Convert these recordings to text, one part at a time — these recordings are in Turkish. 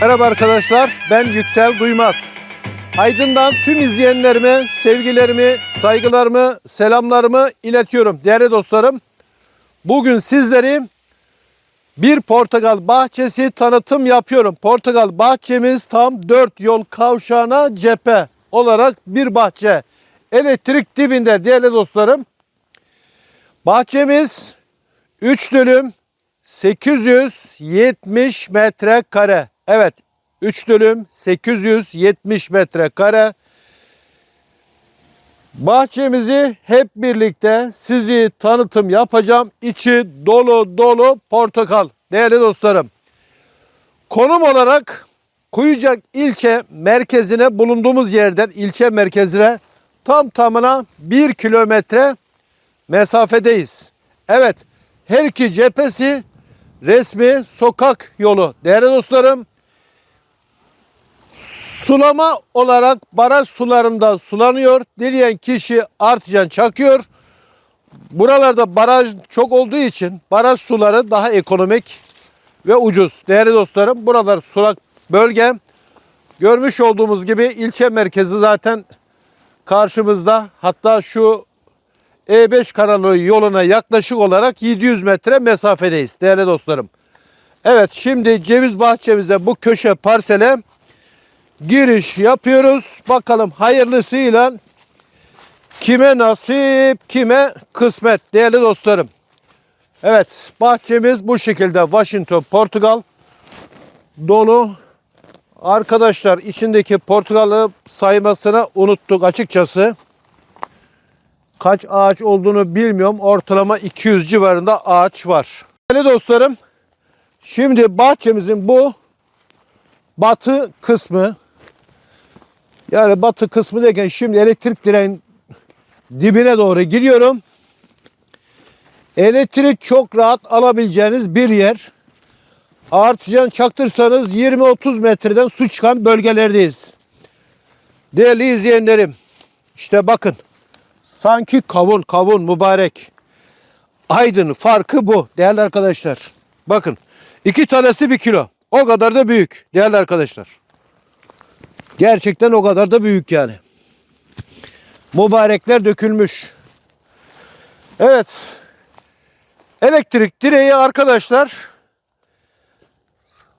Merhaba arkadaşlar, ben Yüksel Duymaz. Aydın'dan tüm izleyenlerime sevgilerimi, saygılarımı, selamlarımı iletiyorum değerli dostlarım. Bugün sizleri bir portakal bahçesi tanıtım yapıyorum. Portakal bahçemiz tam 4 yol kavşağına cephe olarak bir bahçe. Elektrik dibinde değerli dostlarım. Bahçemiz 3 dönüm 870 metrekare. Evet 3 dönüm 870 metrekare. Bahçemizi hep birlikte sizi tanıtım yapacağım. İçi dolu dolu portakal değerli dostlarım. Konum olarak Kuyucak ilçe merkezine bulunduğumuz yerden ilçe merkezine tam tamına 1 kilometre mesafedeyiz. Evet her iki cephesi resmi sokak yolu. Değerli dostlarım sulama olarak baraj sularında sulanıyor. Dileyen kişi artcan çakıyor. Buralarda baraj çok olduğu için baraj suları daha ekonomik ve ucuz. Değerli dostlarım buralar sulak bölge. Görmüş olduğumuz gibi ilçe merkezi zaten karşımızda. Hatta şu E5 karalı yoluna yaklaşık olarak 700 metre mesafedeyiz değerli dostlarım. Evet şimdi ceviz bahçemize bu köşe parsele giriş yapıyoruz. Bakalım hayırlısıyla kime nasip kime kısmet değerli dostlarım. Evet bahçemiz bu şekilde Washington Portugal dolu. Arkadaşlar içindeki portakalı saymasını unuttuk açıkçası. Kaç ağaç olduğunu bilmiyorum. Ortalama 200 civarında ağaç var. Değerli dostlarım şimdi bahçemizin bu batı kısmı yani batı kısmı derken şimdi elektrik direğin dibine doğru gidiyorum. Elektrik çok rahat alabileceğiniz bir yer. Artcan çaktırsanız 20-30 metreden su çıkan bölgelerdeyiz. Değerli izleyenlerim işte bakın sanki kavun kavun mübarek. Aydın farkı bu değerli arkadaşlar. Bakın iki tanesi bir kilo. O kadar da büyük değerli arkadaşlar. Gerçekten o kadar da büyük yani. Mübarekler dökülmüş. Evet. Elektrik direği arkadaşlar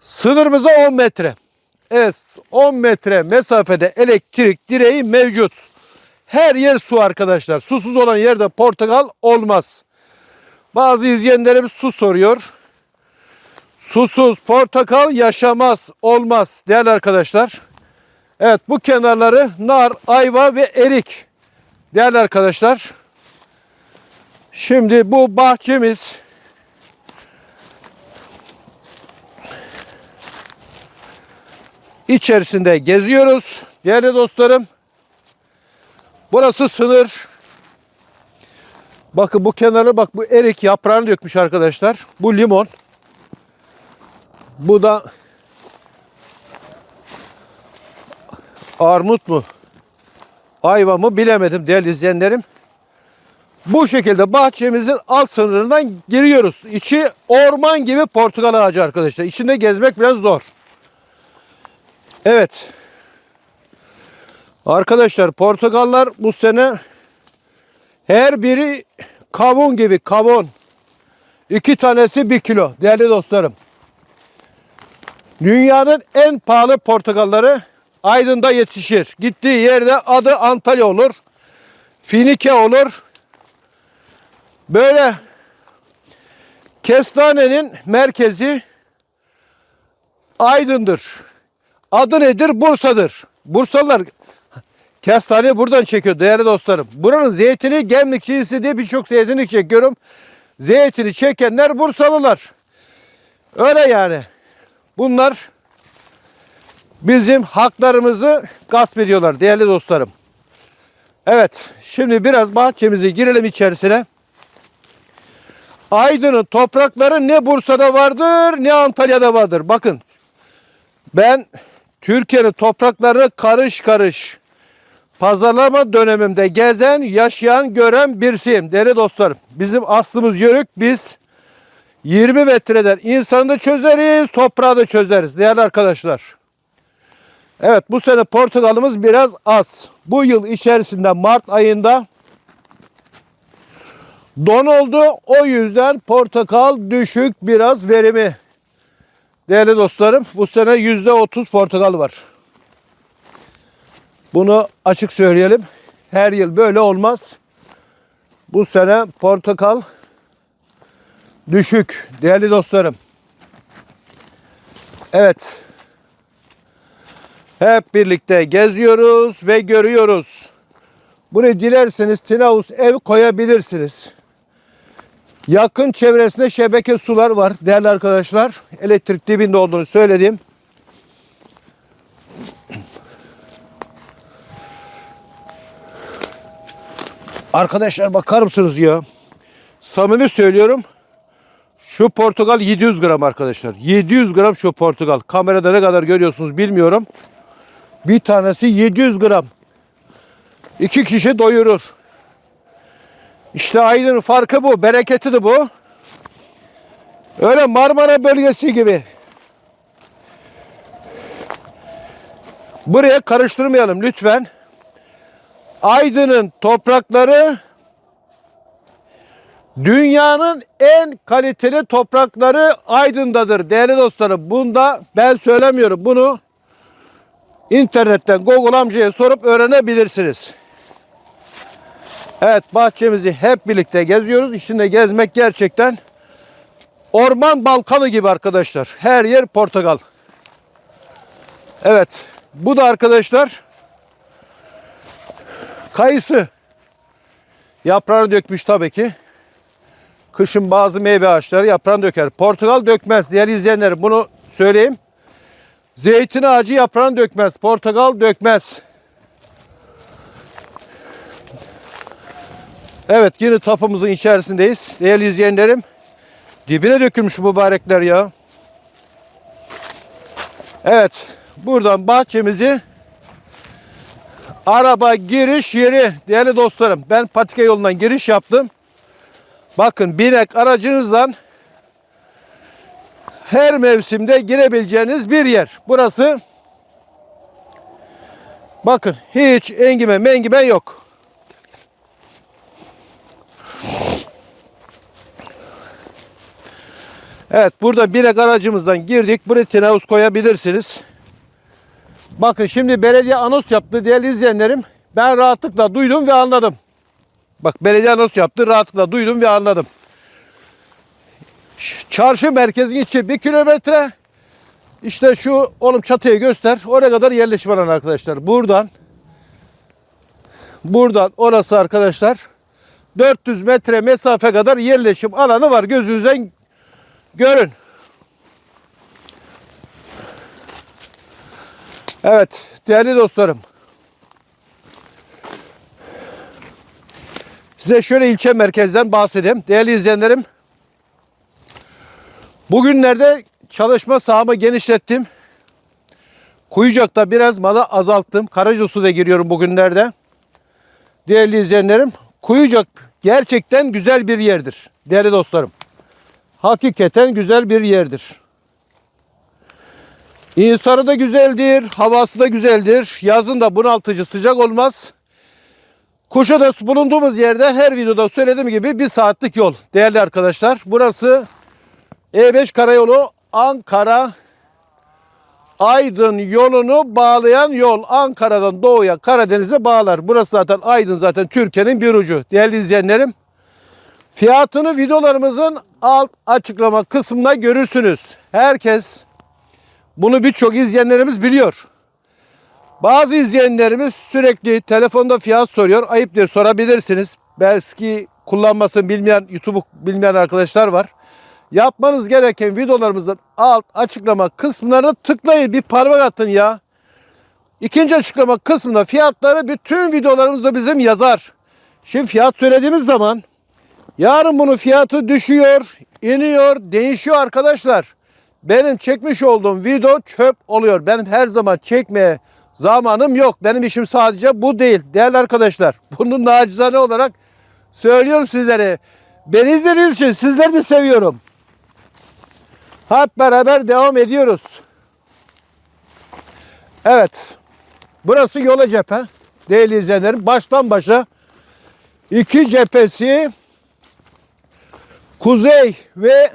sınırımıza 10 metre. Evet 10 metre mesafede elektrik direği mevcut. Her yer su arkadaşlar. Susuz olan yerde portakal olmaz. Bazı izleyenlerimiz su soruyor. Susuz portakal yaşamaz, olmaz değerli arkadaşlar. Evet bu kenarları nar, ayva ve erik. Değerli arkadaşlar. Şimdi bu bahçemiz içerisinde geziyoruz. Değerli dostlarım. Burası sınır. Bakın bu kenarı bak bu erik yaprağını dökmüş arkadaşlar. Bu limon. Bu da armut mu? Ayva mı bilemedim değerli izleyenlerim. Bu şekilde bahçemizin alt sınırından giriyoruz. İçi orman gibi portakal ağacı arkadaşlar. İçinde gezmek biraz zor. Evet. Arkadaşlar portakallar bu sene her biri kavun gibi kavun. İki tanesi bir kilo değerli dostlarım. Dünyanın en pahalı portakalları Aydın'da yetişir. Gittiği yerde adı Antalya olur. Finike olur. Böyle kestanenin merkezi Aydın'dır. Adı nedir? Bursa'dır. Bursalılar kestane buradan çekiyor değerli dostlarım. Buranın zeytini gemlik cinsi diye birçok zeytini çekiyorum. Zeytini çekenler Bursalılar. Öyle yani. Bunlar bizim haklarımızı gasp ediyorlar değerli dostlarım. Evet şimdi biraz bahçemize girelim içerisine. Aydın'ın toprakları ne Bursa'da vardır ne Antalya'da vardır. Bakın ben Türkiye'nin topraklarını karış karış pazarlama dönemimde gezen, yaşayan, gören birisiyim değerli dostlarım. Bizim aslımız yörük. Biz 20 metreden insanı da çözeriz, toprağı da çözeriz değerli arkadaşlar. Evet bu sene portakalımız biraz az. Bu yıl içerisinde Mart ayında don oldu. O yüzden portakal düşük biraz verimi. Değerli dostlarım bu sene %30 portakal var. Bunu açık söyleyelim. Her yıl böyle olmaz. Bu sene portakal düşük değerli dostlarım. Evet. Hep birlikte geziyoruz ve görüyoruz. Buraya dilerseniz tinavus ev koyabilirsiniz. Yakın çevresinde şebeke sular var değerli arkadaşlar. Elektrik dibinde olduğunu söyledim. Arkadaşlar bakar mısınız ya? Samimi söylüyorum. Şu portakal 700 gram arkadaşlar. 700 gram şu portakal. Kamerada ne kadar görüyorsunuz bilmiyorum. Bir tanesi 700 gram. İki kişi doyurur. İşte Aydın'ın farkı bu. Bereketi de bu. Öyle Marmara bölgesi gibi. Buraya karıştırmayalım lütfen. Aydın'ın toprakları dünyanın en kaliteli toprakları Aydın'dadır değerli dostlarım. Bunda ben söylemiyorum. Bunu internetten Google amcaya sorup öğrenebilirsiniz. Evet bahçemizi hep birlikte geziyoruz. İçinde gezmek gerçekten orman balkanı gibi arkadaşlar. Her yer portakal. Evet bu da arkadaşlar kayısı. Yaprağını dökmüş tabii ki. Kışın bazı meyve ağaçları yaprağını döker. Portakal dökmez. Diğer izleyenler bunu söyleyeyim. Zeytin ağacı yaprağını dökmez. Portakal dökmez. Evet yine tapımızın içerisindeyiz. Değerli izleyenlerim. Dibine dökülmüş mübarekler ya. Evet. Buradan bahçemizi araba giriş yeri değerli dostlarım. Ben patika yolundan giriş yaptım. Bakın binek aracınızdan her mevsimde girebileceğiniz bir yer. Burası bakın hiç engime mengime yok. Evet burada binek aracımızdan girdik. Buraya tinavus koyabilirsiniz. Bakın şimdi belediye anons yaptı değerli izleyenlerim. Ben rahatlıkla duydum ve anladım. Bak belediye anons yaptı rahatlıkla duydum ve anladım. Çarşı merkezin içi bir kilometre. İşte şu oğlum çatıyı göster. Oraya kadar yerleşim alanı arkadaşlar. Buradan buradan orası arkadaşlar 400 metre mesafe kadar yerleşim alanı var. Gözünüzden görün. Evet değerli dostlarım. Size şöyle ilçe merkezden bahsedeyim. Değerli izleyenlerim. Bugünlerde çalışma sahamı genişlettim. Kuyucak'ta biraz malı azalttım. Karacasus'ta giriyorum bugünlerde. Değerli izleyenlerim. Kuyucak gerçekten güzel bir yerdir. Değerli dostlarım. Hakikaten güzel bir yerdir. İnsanı da güzeldir, havası da güzeldir. Yazın da bunaltıcı sıcak olmaz. Kuşadası bulunduğumuz yerde her videoda söylediğim gibi bir saatlik yol değerli arkadaşlar. Burası E5 karayolu Ankara Aydın yolunu bağlayan yol. Ankara'dan doğuya Karadeniz'e bağlar. Burası zaten Aydın zaten Türkiye'nin bir ucu. Değerli izleyenlerim. Fiyatını videolarımızın alt açıklama kısmında görürsünüz. Herkes bunu birçok izleyenlerimiz biliyor. Bazı izleyenlerimiz sürekli telefonda fiyat soruyor. Ayıptır sorabilirsiniz. Belki kullanmasını bilmeyen, YouTube'u bilmeyen arkadaşlar var. Yapmanız gereken videolarımızın alt açıklama kısımlarına tıklayın. Bir parmak atın ya. İkinci açıklama kısmında fiyatları bütün videolarımızda bizim yazar. Şimdi fiyat söylediğimiz zaman yarın bunun fiyatı düşüyor, iniyor, değişiyor arkadaşlar. Benim çekmiş olduğum video çöp oluyor. Benim her zaman çekmeye zamanım yok. Benim işim sadece bu değil. Değerli arkadaşlar, bunu nacizane olarak söylüyorum sizlere. Beni izlediğiniz için sizleri de seviyorum. Hep beraber devam ediyoruz. Evet. Burası yola cephe. Değerli izleyenlerim. Baştan başa iki cephesi kuzey ve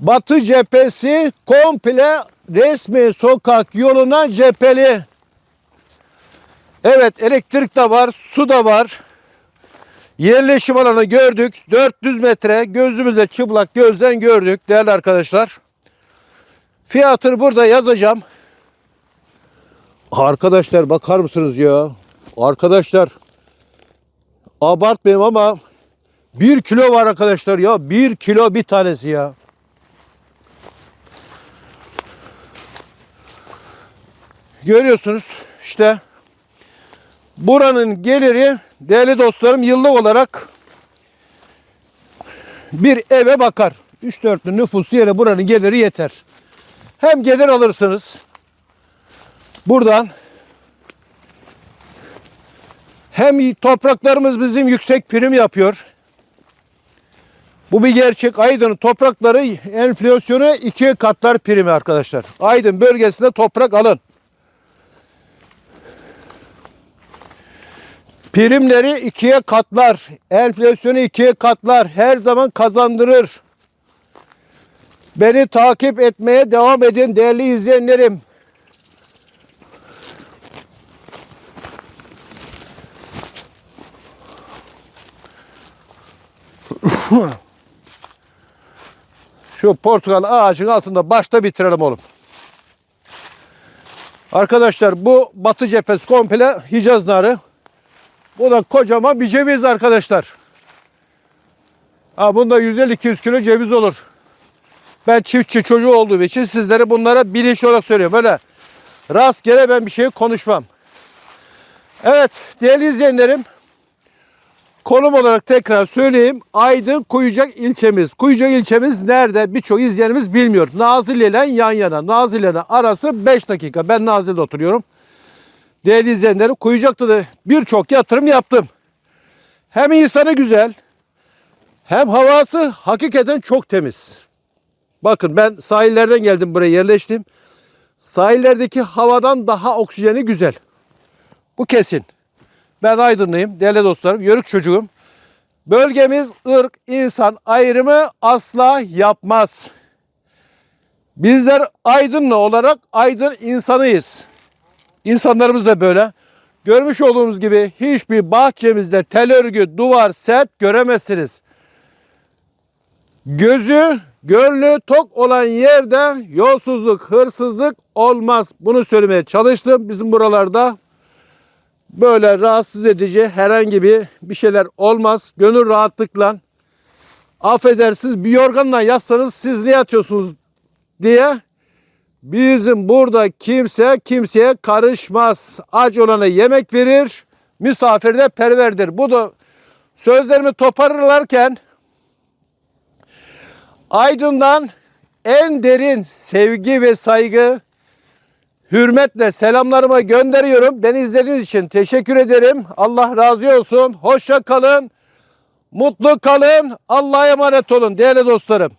batı cephesi komple resmi sokak yoluna cepheli. Evet elektrik de var, su da var. Yerleşim alanı gördük. 400 metre gözümüzle çıplak gözden gördük değerli arkadaşlar. Fiyatını burada yazacağım. Arkadaşlar bakar mısınız ya? Arkadaşlar abartmayayım ama 1 kilo var arkadaşlar ya. 1 kilo bir tanesi ya. Görüyorsunuz işte buranın geliri değerli dostlarım yıllık olarak bir eve bakar. 3-4'lü nüfusu yere buranın geliri yeter. Hem gelir alırsınız buradan hem topraklarımız bizim yüksek prim yapıyor. Bu bir gerçek. Aydın toprakları enflasyonu ikiye katlar primi arkadaşlar. Aydın bölgesinde toprak alın. Primleri ikiye katlar. Enflasyonu ikiye katlar. Her zaman kazandırır. Beni takip etmeye devam edin değerli izleyenlerim. Şu portakal ağacın altında başta bitirelim oğlum. Arkadaşlar bu batı cephesi komple Hicaz narı. Bu da kocaman bir ceviz arkadaşlar. Ha bunda 150-200 kilo ceviz olur. Ben çiftçi çocuğu olduğum için sizlere bunlara bilinç olarak söylüyorum. Böyle rastgele ben bir şey konuşmam. Evet değerli izleyenlerim. Konum olarak tekrar söyleyeyim. Aydın Kuyucak ilçemiz. Kuyucak ilçemiz nerede? Birçok izleyenimiz bilmiyor. Nazilli ile yan yana. Nazilli ile arası 5 dakika. Ben Nazilli'de oturuyorum. Değerli izleyenlerim Kuyucak'ta da birçok yatırım yaptım. Hem insanı güzel hem havası hakikaten çok temiz. Bakın ben sahillerden geldim buraya yerleştim. Sahillerdeki havadan daha oksijeni güzel. Bu kesin. Ben Aydınlıyım değerli dostlarım. Yörük çocuğum. Bölgemiz ırk, insan ayrımı asla yapmaz. Bizler Aydınlı olarak Aydın insanıyız. İnsanlarımız da böyle. Görmüş olduğunuz gibi hiçbir bahçemizde tel örgü, duvar, set göremezsiniz. Gözü, gönlü tok olan yerde yolsuzluk, hırsızlık olmaz. Bunu söylemeye çalıştım. Bizim buralarda böyle rahatsız edici herhangi bir bir şeyler olmaz. Gönül rahatlıkla affedersiniz bir yorganla yatsanız siz ne yatıyorsunuz diye bizim burada kimse kimseye karışmaz. Aç olana yemek verir, misafir de perverdir. Bu da sözlerimi toparlarken Aydın'dan en derin sevgi ve saygı hürmetle selamlarımı gönderiyorum. Beni izlediğiniz için teşekkür ederim. Allah razı olsun. Hoşça kalın. Mutlu kalın. Allah'a emanet olun değerli dostlarım.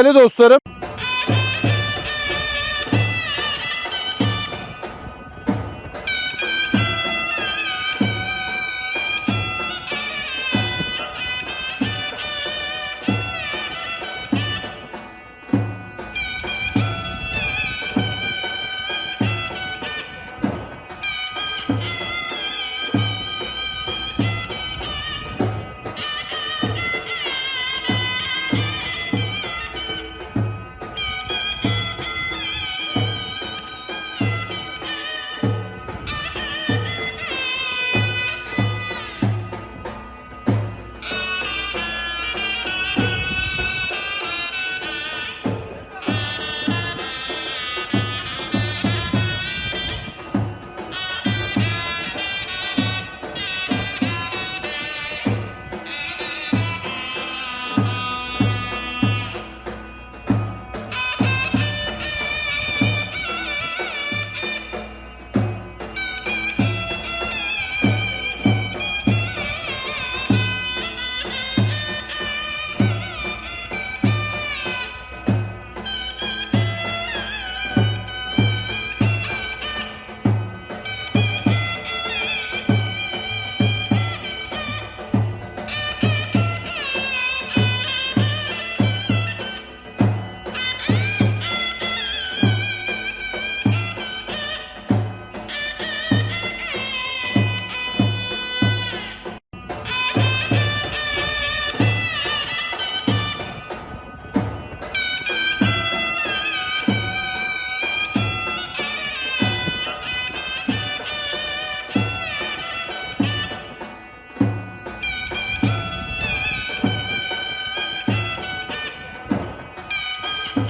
Değerli dostlarım.